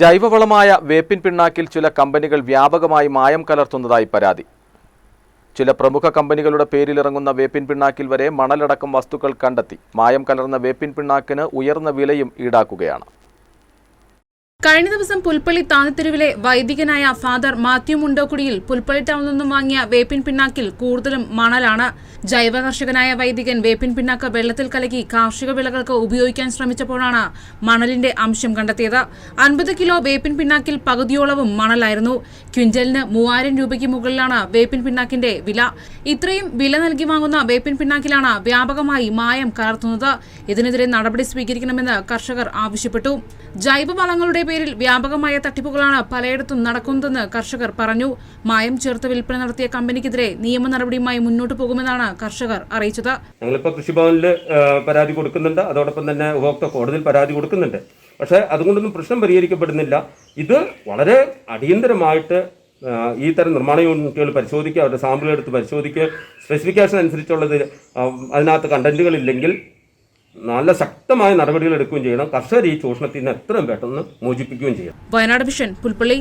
ജൈവവളമായ വേപ്പിൻ പിണ്ണാക്കിൽ ചില കമ്പനികൾ വ്യാപകമായി മായം കലർത്തുന്നതായി പരാതി. ചില പ്രമുഖ കമ്പനികളുടെ പേരിലിറങ്ങുന്ന വേപ്പിൻ പിണ്ണാക്കിൽ വരെ മണലടക്കം വസ്തുക്കൾ കണ്ടെത്തി. മായം കലർന്ന വേപ്പിൻ പിണ്ണാക്കിന് ഉയർന്ന വിലയും ഈടാക്കുകയാണ്. കഴിഞ്ഞ ദിവസം പുൽപ്പള്ളി താന്നിത്തെരുവിലെ വൈദികനായ ഫാദർ മാത്യു മുണ്ടോക്കുടിയിൽ പുൽപ്പള്ളി ടൗണിൽ നിന്നും വാങ്ങിയ വേപ്പിൻ പിണ്ണാക്കിൽ കൂടുതലും മണലാണ്. ജൈവ കർഷകനായ വൈദികൻ വേപ്പിൻ പിണ്ണാക്ക് വെള്ളത്തിൽ കലക്കി കാർഷിക വിളകൾക്ക് ഉപയോഗിക്കാൻ ശ്രമിച്ചപ്പോഴാണ് മണലിന്റെ അംശം കണ്ടെത്തിയത്. അൻപത് കിലോ വേപ്പിൻ പിണ്ണാക്കിൽ പകുതിയോളവും മണലായിരുന്നു. ക്വിന്റലിന് മൂവായിരം രൂപയ്ക്ക് മുകളിലാണ് വേപ്പിൻ പിണ്ണാക്കിന്റെ വില. ഇത്രയും വില നൽകി വാങ്ങുന്ന വേപ്പിൻ പിണ്ണാക്കിലാണ് വ്യാപകമായി മായം കലർത്തുന്നത്. ഇതിനെതിരെ നടപടി സ്വീകരിക്കണമെന്ന് കർഷകർ ആവശ്യപ്പെട്ടു. ജൈവവളങ്ങളുടെ പേരിൽ വ്യാപകമായ തട്ടിപ്പുകളാണ് പലയിടത്തും നടക്കുന്നതെന്ന് കർഷകർ പറഞ്ഞു. മായം ചേർത്ത് വിൽപ്പന നടത്തിയ കമ്പനിക്കെതിരെ നിയമ നടപടിയുമായി മുന്നോട്ട് പോകുമെന്നാണ് കർഷകർ അറിയിച്ചത്. ഞങ്ങളിപ്പോൾ കൃഷിഭവനിൽ പരാതി കൊടുക്കുന്നുണ്ട്. അതോടൊപ്പം തന്നെ ഉപഭോക്തൃ കോടതിയിൽ പരാതി കൊടുക്കുന്നുണ്ട്. പക്ഷേ അതുകൊണ്ടൊന്നും പ്രശ്നം പരിഹരിക്കപ്പെടുന്നില്ല. ഇത് വളരെ അടിയന്തരമായിട്ട് ഈ തരം നിർമ്മാണ യൂണിറ്റുകൾ പരിശോധിക്കുക അവരുടെ സാമ്പിൾ എടുത്ത് പരിശോധിക്കുക സ്പെസിഫിക്കേഷൻ അനുസരിച്ചുള്ളത് അതിനകത്ത് കണ്ടന്റുകളില്ലെങ്കിൽ നല്ല ശക്തമായ നടപടികൾ എടുക്കുകയും ചെയ്യണം. കർഷകർ ഈ ചൂഷണത്തിൽ നിന്ന് എത്രയും പെട്ടെന്ന് മോചിപ്പിക്കുകയും ചെയ്യണം. വയനാട് വിഷൻ പുൽപ്പള്ളി